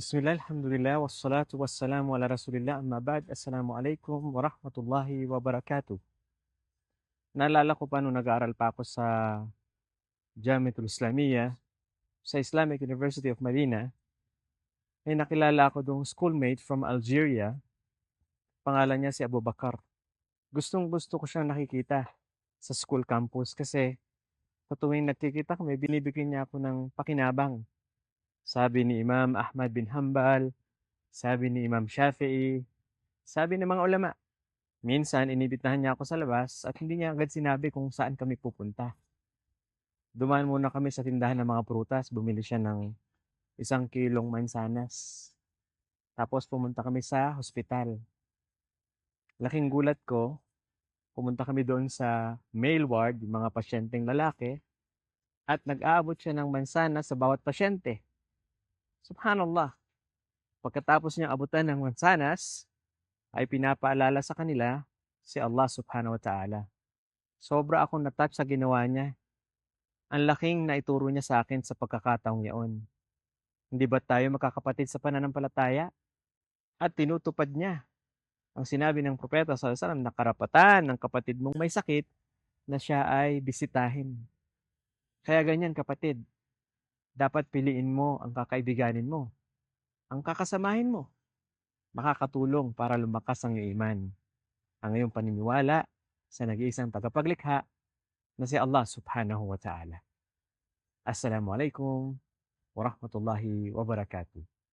Bismillah, alhamdulillah, wassalatu wassalamu ala rasulillah, amma ba'd, assalamu alaikum wa rahmatullahi wa barakatuh. Naalala ko pa nung nag-aaral pa ako sa Jamiatul Islamiyya, sa Islamic University of Medina, may nakilala ako dong schoolmate from Algeria, pangalan niya si Abu Bakar. Gustong gusto ko siyang nakikita sa school campus kasi sa tuwing nagkikita kami, binibigyan niya ako ng pakinabang. Sabi ni Imam Ahmad bin Hanbal, sabi ni Imam Shafi'i, sabi ng mga ulama. Minsan, inibitahan niya ako sa labas at hindi niya agad sinabi kung saan kami pupunta. Dumaan muna kami sa tindahan ng mga prutas, bumili siya ng isang kilong mansanas. Tapos pumunta kami sa hospital. Laking gulat ko, pumunta kami doon sa male ward, yung mga pasyenteng lalaki, at nag-aabot siya ng mansanas sa bawat pasyente. Subhanallah. Pagkatapos niyang abutan ng mansanas, ay pinapaalala sa kanila si Allah subhanahu wa ta'ala. Sobra akong natouch sa ginawa niya. Ang laking naituro niya sa akin sa pagkakataong yaon. Hindi ba tayo makakapatid sa pananampalataya? At tinutupad niya ang sinabi ng propeta sa salam na karapatan ng kapatid mong may sakit na siya ay bisitahin. Kaya ganyan kapatid, dapat piliin mo ang kakaibiganin mo. Ang kakasamahin mo. Makakatulong para lumakas ang iyong iman. Ang iyong paniniwala sa nag-iisang tagapaglikha na si Allah subhanahu wa ta'ala. Assalamualaikum warahmatullahi wabarakatuh.